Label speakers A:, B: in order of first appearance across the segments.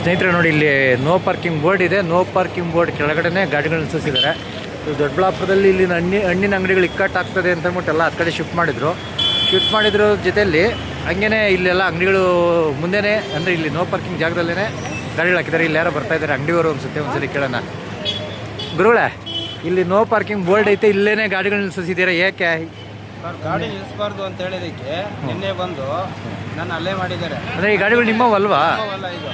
A: ಸ್ನೇಹಿತರೆ ನೋಡಿ ಇಲ್ಲಿ ನೋ ಪಾರ್ಕಿಂಗ್ ಬೋರ್ಡ್ ಇದೆ. ನೋ ಪಾರ್ಕಿಂಗ್ ಬೋರ್ಡ್ ಕೆಳಗಡೆನೆ ಗಾಡಿಗಳನ್ನ ನಿಲ್ಲಿಸಿದ್ದಾರೆ. ಇದು ದೊಡ್ಡಬಳ್ಳಾಪುರದಲ್ಲಿ ಇಲ್ಲಿ ಹಣ್ಣಿ ಹಣ್ಣಿನ ಅಂಗಡಿಗಳು ಇಕ್ಕಟ್ಟಾಗ್ತದೆ ಅಂತ ಅಂದ್ಬಿಟ್ಟು ಎಲ್ಲ ಆ ಕಡೆ ಶಿಫ್ಟ್ ಮಾಡಿದ್ರು. ಶಿಫ್ಟ್ ಮಾಡಿದ್ರ ಜೊತೆಯಲ್ಲಿ ಹಂಗೇನೆ ಇಲ್ಲೆಲ್ಲ ಅಂಗಡಿಗಳು ಮುಂದೆನೇ ಅಂದರೆ ಇಲ್ಲಿ ನೋ ಪಾರ್ಕಿಂಗ್ ಜಾಗದಲ್ಲೇ ಗಾಡಿಗಳು ಹಾಕಿದ್ದಾರೆ. ಇಲ್ಲಿ ಯಾರೋ ಬರ್ತಾ ಇದ್ದಾರೆ ಅಂಗಡಿಯವರು ಅನಿಸುತ್ತೆ ಒಂದ್ಸರಿ ಕೇಳೋಣ. ಗುರುಗಳೇ ಇಲ್ಲಿ ನೋ ಪಾರ್ಕಿಂಗ್ ಬೋರ್ಡ್ ಐತೆ ಇಲ್ಲೇನೆ ಗಾಡಿಗಳು ನಿಲ್ಲಿಸಿದ್ದೀರಾ? ಏಕೆ?
B: ಗಾಡಿ ನಿಲ್ಲಿಸಬಾರ್ದು ಅಂತ ಹೇಳಿದಕ್ಕೆ ನಿನ್ನೆ ಬಂದು ನಾನು ಅಲ್ಲೇ ಮಾಡಿದ್ದಾರೆ.
A: ಅಂದರೆ ಈ ಗಾಡಿಗಳು ನಿಮ್ಮವಲ್ವಾ?
B: ಅಲ್ಲ ಇದು.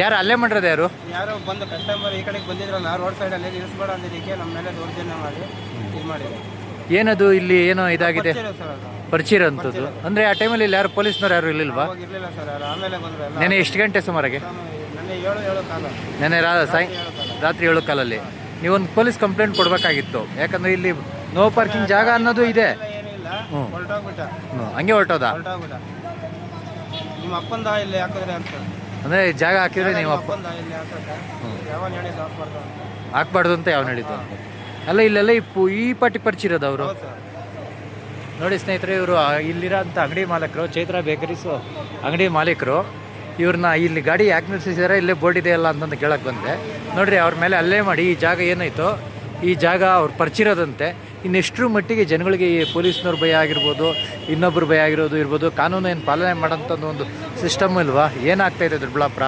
A: ಯಾರು ಅಲ್ಲೇ ಮಾಡಿರೋದು ಯಾರು?
B: ಯಾರು ಬಂದು ಕಸ್ಟಮರ್ ಈ ಕಡೆಗೆ ಬಂದಿದ್ರಲ್ಲ ರೋಡ್ ಸೈಡಲ್ಲಿ ನಿಲ್ಲಿಸ್ಬೇಡ ಅಂದಿದ್ದಕ್ಕೆ ನಮ್ಮ ಮೇಲೆ ದೌರ್ಜನ್ಯ ಮಾಡಿ ಇದು ಮಾಡಿದೆ
A: ಏನದು ಇಲ್ಲಿ ಏನೋ ಇದಾಗಿದೆ?
B: ಪರಿಚಿರೋದು ಅಂದ್ರೆ ಅದು.
A: ಪರಿಚಯ ಇರೋಂಥದ್ದು ಅಂದರೆ ಆ ಟೈಮಲ್ಲಿ ಇಲ್ಲಿ ಯಾರು ಪೊಲೀಸ್ನವ್ರು ಯಾರು ಇರಲಿಲ್ವಾ
B: ಅವಾಗ ಇರಲಿಲ್ಲ ಸರ್ ಯಾರು. ಆಮೇಲೆ ಬಂದ್ರು ಎಲ್ಲ.
A: ನೆನೆ ಎಷ್ಟು ಗಂಟೆ ಸುಮಾರಿಗೆ?
B: ನನಗೆ ಏಳು ಏಳು ಕಾಲ.
A: ನೆನೆ ರಾ ಸಾಯ್ ರಾತ್ರಿ ಏಳು ಕಾಲಲ್ಲಿ. ನೀವೊಂದು ಪೊಲೀಸ್ ಕಂಪ್ಲೇಂಟ್ ಕೊಡಬೇಕಾಗಿತ್ತು. ಯಾಕಂದರೆ ಇಲ್ಲಿ ನೋ ಪಾರ್ಕಿಂಗ್ ಜಾಗ ಅನ್ನೋದು ಇದೆ.
B: ಎಲ್ಲ ಏನಿಲ್ಲ
A: ಹ್ಞೂ.
B: ಹೊರಟೋಗ್ಬಿಟ್ಟ.
A: ಹ್ಞೂ, ಹಂಗೆ ಹೊರಟೋದ?
B: ಹೊರಟೋಗ್ಬಿಟ್ಟ. ನಿಮ್ಮ ಅಪ್ಪಂದ ಇಲ್ಲಿ ಹಾಕಿದ್ರೆ ಅಂತ.
A: ಅಂದರೆ ಜಾಗ ಹಾಕಿದ್ರೆ ನೀವು ಅಪ್ಪ
B: ಹೇಳಿದ್ದು ಹಾಕ್ಬಾರ್ದು ಅಂತ?
A: ಹೇಳಿದ್ದು ಯಾವ ನಡೀತು ಅಲ್ಲ ಇಲ್ಲೆಲ್ಲ ಈ ಪು ಈ ಪಟ್ಟಿ ಪರಿಚಿರೋದು ಅವರು? ನೋಡಿ ಸ್ನೇಹಿತರೆ ಇವರು ಇಲ್ಲಿರೋಂಥ ಅಂಗಡಿ ಮಾಲೀಕರು ಚೈತ್ರ ಬೇಕರೀಸು ಅಂಗಡಿ ಮಾಲೀಕರು ಇವ್ರನ್ನ ಇಲ್ಲಿ ಗಾಡಿ ಯಾಕೆ ನಿಲ್ಸಿದಾರೆ ಇಲ್ಲೇ ಬೋರ್ಡ್ ಇದೆಯಲ್ಲ ಅಂತಂದು ಕೇಳಕ್ಕೆ ಬಂದೆ. ನೋಡ್ರಿ ಅವ್ರ ಮೇಲೆ ಅಲ್ಲೇ ಮಾಡಿ ಈ ಜಾಗ ಏನಾಯ್ತು? ಈ ಜಾಗ ಅವ್ರು ಪರಿಚಿರೋದಂತೆ. ಇನ್ನೆಷ್ಟರ ಮಟ್ಟಿಗೆ ಜನಗಳಿಗೆ ಈ ಪೊಲೀಸ್ನವ್ರ ಭಯ ಆಗಿರ್ಬೋದು ಇನ್ನೊಬ್ಬರು ಭಯ ಆಗಿರೋದು ಇರ್ಬೋದು ಕಾನೂನು ಏನು ಪಾಲನೆ ಮಾಡೋಂಥದ್ದು ಒಂದು ಸಿಸ್ಟಮ್ ಇಲ್ವಾ? ಏನಾಗ್ತಾಯಿದೆ ದೊಡ್ಡಬಳ್ಳಾಪುರ